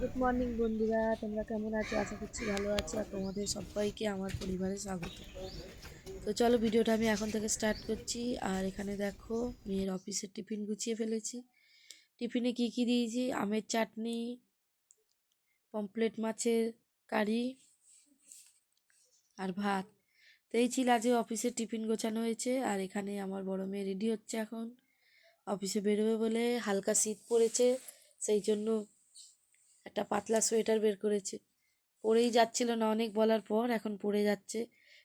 Good morning বন্ধুরা। তোমরা কেমন আছো? আশা করছি ভালো আছো। আর তোমাদের সবাইকে আমার পরিবারে স্বাগত। তো চলো, ভিডিওটা আমি এখন থেকে স্টার্ট করছি। আর এখানে দেখো, মেয়ের অফিসের টিফিন গুছিয়ে ফেলেছি। টিফিনে কি কি দিয়েছি? আমের চাটনি পমপ্লেট মাছের কারি আর ভাত। তো এই ছিল আজকে অফিসের টিফিন গোছানো হয়েছে। আর এখানে আমার বড় মেয়ে রেডি হচ্ছে এখন। অফিসে বেরোবে বলে হালকা শীত পড়েছে, সেই জন্য একটা পাতলা সোয়েটার বের করেছে। পরেই যাচ্ছিল না অনেক বলার পর, এখন পরে যাচ্ছে।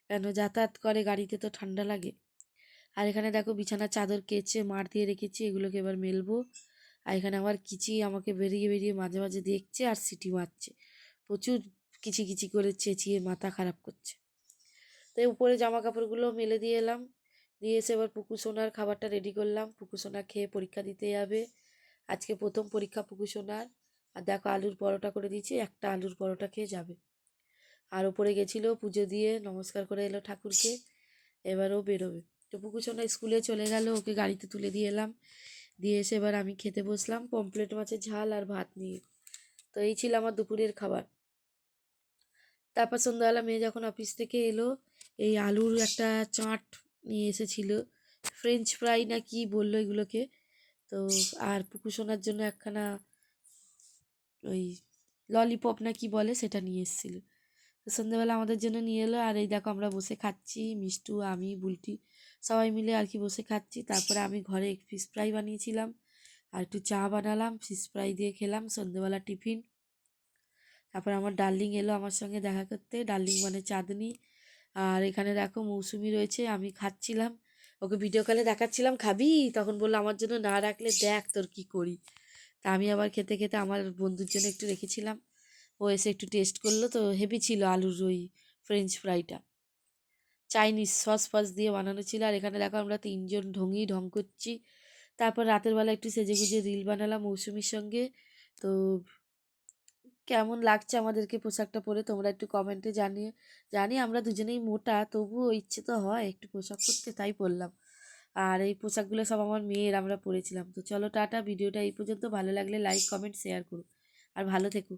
কেন যাতায়াত করে গাড়িতে তো ঠান্ডা লাগে। আর এখানে দেখো বিছানার চাদর কেচে, মার দিয়ে রেখেছি, এগুলোকে এবার মেলবো। আর এখানে আমার কিচি আমাকে বেরিয়ে বেরিয়ে মাঝে মাঝে দেখছে আর সিটি মারছে। প্রচুর কিচি কিচি করে চেঁচিয়ে মাথা খারাপ করছে। তাই উপরে জামা কাপড়গুলো মেলে দিয়ে এলাম। দিয়ে এসে এবার পুকু সোনার খাবারটা রেডি করলাম। পুকু সোনা খেয়ে পরীক্ষা দিতে যাবে। আজকে প্রথম পরীক্ষা পুকু সোনার। আর দেখো আলুর পরোটা করে দিয়েছি, একটা আলুর পরোটা খেয়ে যাবে। আর ওপরে গেছিল পুজো দিয়ে, নমস্কার করে এলো ঠাকুরকে এবারও বেরোবে। তো পুকু সোনা স্কুলে চলে গেল, ওকে গাড়িতে তুলে দিয়ে এলাম। দিয়ে এসে এবার আমি খেতে বসলাম পমপ্লেট মাছের ঝাল আর ভাত নিয়ে। তো এই ছিল আমার দুপুরের খাবার। তারপর সন্ধ্যাবেলা মেয়ে যখন অফিস থেকে এলো, এই আলুর একটা চাট নিয়ে এসেছিল। ফ্রেঞ্চ ফ্রাই না কি বলল এগুলোকে? তো আর পুকু সোনার জন্য একখানা ওই ললিপপ না কি বলে সেটা নিয়ে এসেছিল। তো সন্ধ্যেবেলা আমাদের জন্য নিয়ে এলো, আর এই দেখো আমরা বসে খাচ্ছি, মিষ্টু, আমি, বুলটি, সবাই মিলে আর কি বসে খাচ্ছি। তারপরে আমি ঘরে ফিশ ফ্রাই বানিয়েছিলাম, আর একটু চা বানালাম ফিশ ফ্রাই দিয়ে খেলাম, সন্ধ্যেবেলা টিফিন। তারপর আমার ডার্লিং এলো আমার সঙ্গে দেখা করতে, ডার্লিং মানে চাঁদনি। আর এখানে দেখো মৌসুমি রয়েছে, আমি খাচ্ছিলাম। ওকে ভিডিও কলে দেখাচ্ছিলাম, খাবি? তখন বলল, আমার জন্য না রাখলে দেখ তোর কি করি। তা আমি আবার খেতে খেতে আমার বন্ধুর জন্য একটু রেখেছিলাম। ও এসে একটু টেস্ট করল তো হেভি ছিল আলুর ওই ফ্রেঞ্চ ফ্রাইটা চাইনিজ সস ফস দিয়ে বানানো ছিল আর এখানে দেখো আমরা তিনজন ঢঙি ঢং করছি। তারপর রাতের বেলা একটু সেজে গুজে রিল বানালাম মৌসুমির সঙ্গে। তো কেমন লাগছে আমাদেরকে পোশাকটা পরে তোমরা একটু কমেন্টে জানিয়ে, জানি আমরা দুজনেই মোটা তবুও ইচ্ছে তো হয় একটু পোশাক পরতে, তাই পরলাম। আর এই পোশাকগুলো সব আমার মেয়ের, আমরা পরেছিলাম। তো চলো টাটা, ভিডিওটা এই পর্যন্ত। ভালো লাগলে লাইক কমেন্ট শেয়ার করো। আর ভালো থেকো।